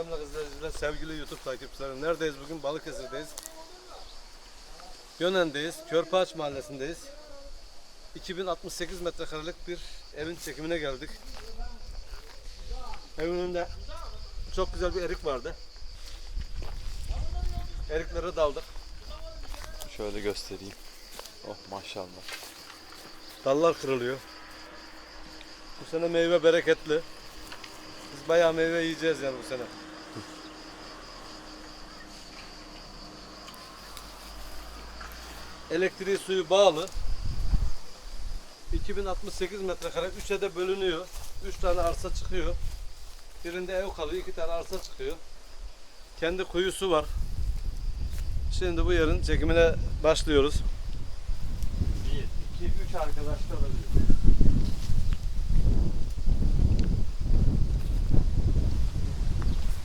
Tahammül izleyiciler, sevgili YouTube takipçilerim. Neredeyiz bugün? Balıkesir'deyiz. Gönen'deyiz. Körpaç mahallesindeyiz. 2068 metrekarelik bir evin çekimine geldik. Evin önünde çok güzel bir erik vardı. Eriklere daldık. Şöyle göstereyim. Oh maşallah. Dallar kırılıyor. Bu sene meyve bereketli. Biz bayağı meyve yiyeceğiz yani bu sene. Elektriği suyu bağlı. 2068 metrekare 3'e de bölünüyor. 3 tane arsa çıkıyor. Birinde ev kalıyor, 2 tane arsa çıkıyor. Kendi kuyusu var. Şimdi bu yerin çekimine başlıyoruz. 1, 2, 3 arkadaşlar oluyor.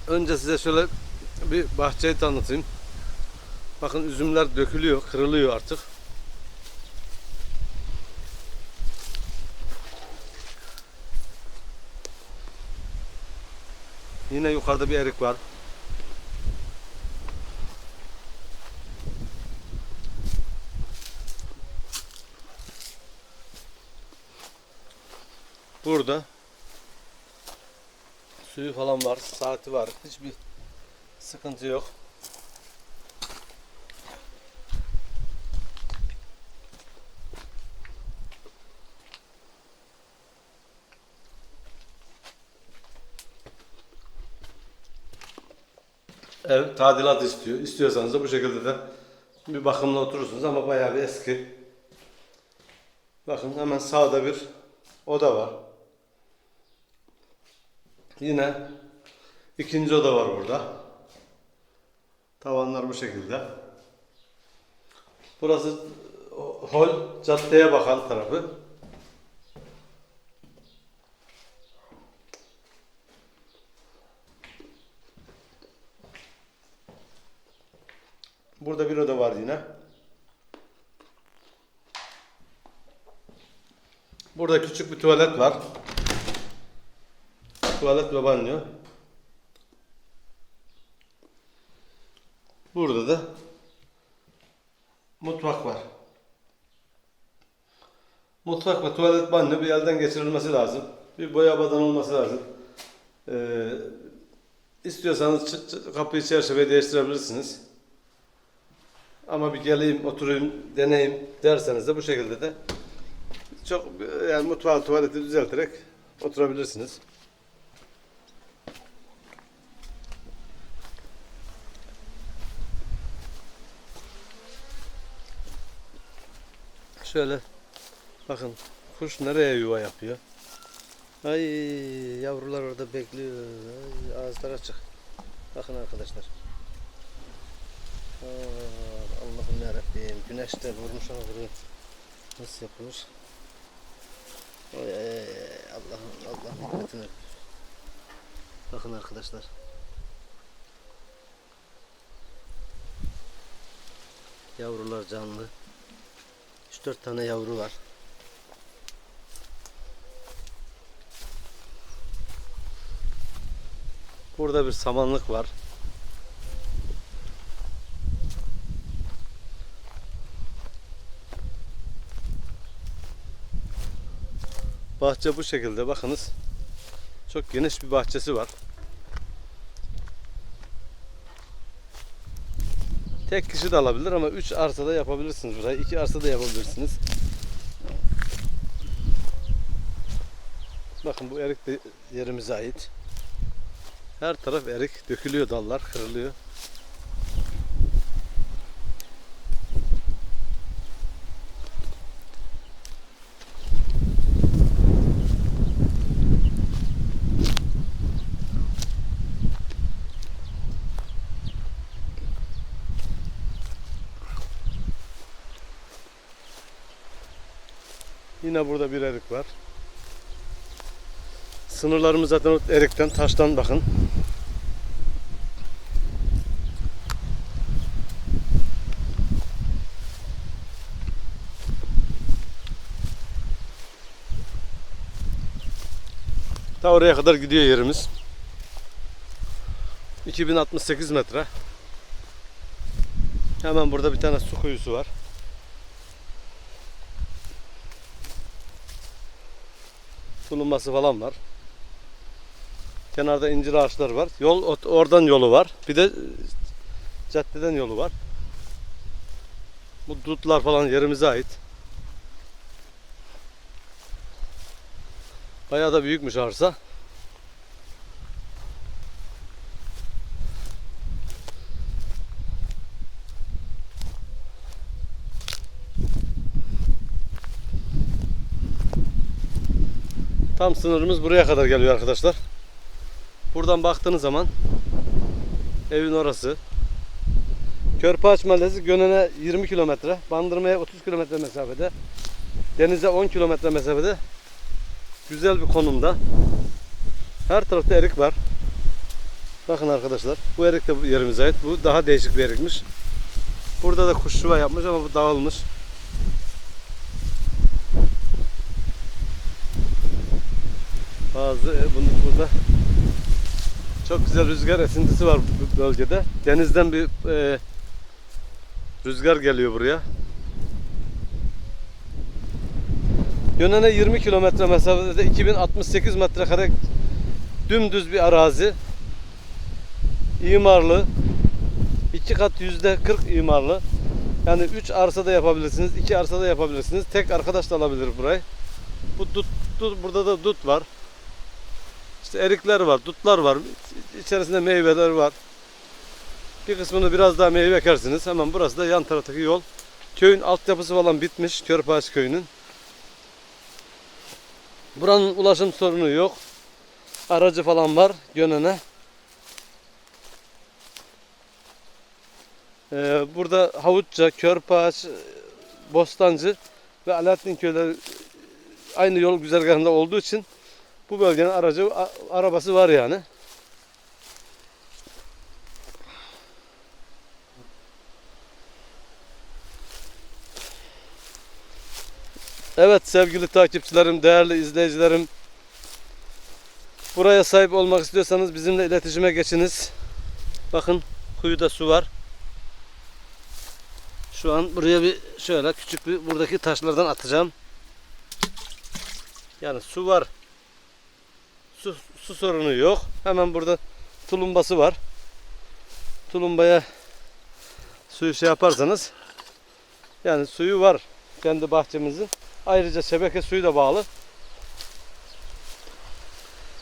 Önce size şöyle bir bahçeyi tanıtayım. Bakın üzümler dökülüyor, kırılıyor artık. Yine yukarıda bir erik var. Burada suyu falan var, saati var. Hiçbir sıkıntı yok. Ev tadilat istiyor. İstiyorsanız da bu şekilde de bir bakımla oturursunuz ama bayağı bir eski. Bakın hemen sağda bir oda var. Yine ikinci oda var burada. Tavanlar bu şekilde. Burası hol, caddeye bakan tarafı. Burada bir oda var yine. Burada küçük bir tuvalet var. Tuvalet ve banyo. Burada da mutfak var. Mutfak ve tuvalet banyo bir elden geçirilmesi lazım. Bir boya badan olması lazım. Ee, istiyorsanız kapıyı çerçeveyi değiştirebilirsiniz. Ama bir geleyim, oturayım, deneyim derseniz de bu şekilde de çok yani mutfağı, tuvaleti düzelterek oturabilirsiniz. Şöyle bakın kuş nereye yuva yapıyor. Ay yavrular orada bekliyor. Ay, ağızlar açık. Bakın arkadaşlar. Aa, Allah'ım yarabbim. Güneşte vurmuş ama vuruyor. Nasıl yapılır? Oy, Allah'ım Allah'ım hikmetine. Bakın arkadaşlar. Yavrular canlı. 3-4 tane yavru var. Burada bir samanlık var. Bahçe bu şekilde bakınız. Çok geniş bir bahçesi var. Tek kişi de alabilir ama 3 arsada yapabilirsiniz burayı. 2 arsada yapabilirsiniz. Bakın bu erik de yerimize ait. Her taraf erik. Dökülüyor dallar, kırılıyor. Yine burada bir erik var. Sınırlarımız zaten o erikten, taştan bakın. Ta oraya kadar gidiyor yerimiz. 2068 metre. Hemen burada bir tane su kuyusu var. Tulunması falan var. Kenarda incir ağaçları var. Yol oradan yolu var. Bir de caddeden yolu var. Bu dutlar falan yerimize ait. Bayağı da büyükmüş arsa. Tam sınırımız buraya kadar geliyor arkadaşlar. Buradan baktığınız zaman evin orası. Körpaç Mahallesi Gönen'e 20 kilometre, Bandırma'ya 30 kilometre mesafede, denize 10 kilometre mesafede. Güzel bir konumda. Her tarafta erik var. Bakın arkadaşlar, bu erik de yerimize ait. Bu daha değişik bir erikmiş. Burada da kuş yuva yapmış ama bu dağılmış. Bazı e, bunu burada çok güzel rüzgar esintisi var bu bölgede. Denizden bir e, rüzgar geliyor buraya. Yönene 20 kilometre mesafede de 2068 metrekare dümdüz bir arazi. İmarlı. iki kat yüzde 40 imarlı. Yani 3 arsada yapabilirsiniz, 2 arsada yapabilirsiniz. Tek arkadaş da alabilir burayı. Bu dut, dut burada da dut var. İşte erikler var, dutlar var. İçerisinde meyveler var. Bir kısmını biraz daha meyve ekersiniz. Hemen burası da yan taraftaki yol. Köyün altyapısı falan bitmiş. Körpaç köyünün. Buranın ulaşım sorunu yok. Aracı falan var Gönen'e. Ee, burada Havutça, Körpaç, Bostancı ve Alaaddin köyleri aynı yol güzergahında olduğu için bu bölgenin aracı arabası var yani. Evet sevgili takipçilerim, değerli izleyicilerim. Buraya sahip olmak istiyorsanız bizimle iletişime geçiniz. Bakın kuyuda su var. Şu an buraya bir şöyle küçük bir buradaki taşlardan atacağım. Yani su var. Su, su sorunu yok. Hemen burada tulumbası var. Tulumbaya suyu şey yaparsanız yani suyu var kendi bahçemizin. Ayrıca şebeke suyu da bağlı.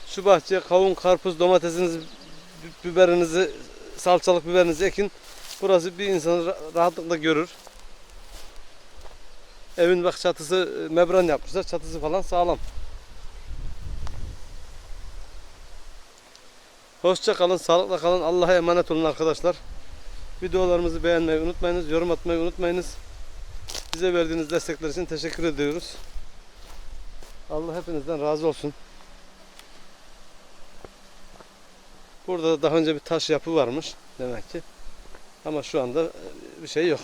Şu bahçeye kavun, karpuz, domatesinizi, biberinizi, salçalık biberinizi ekin. Burası bir insanı ra- rahatlıkla görür. Evin bak çatısı e, membran yapmışlar. Çatısı falan sağlam. Hoşça kalın, sağlıkla kalın. Allah'a emanet olun arkadaşlar. Videolarımızı beğenmeyi unutmayınız, yorum atmayı unutmayınız. Bize verdiğiniz destekler için teşekkür ediyoruz. Allah hepinizden razı olsun. Burada da daha önce bir taş yapı varmış demek ki. Ama şu anda bir şey yok.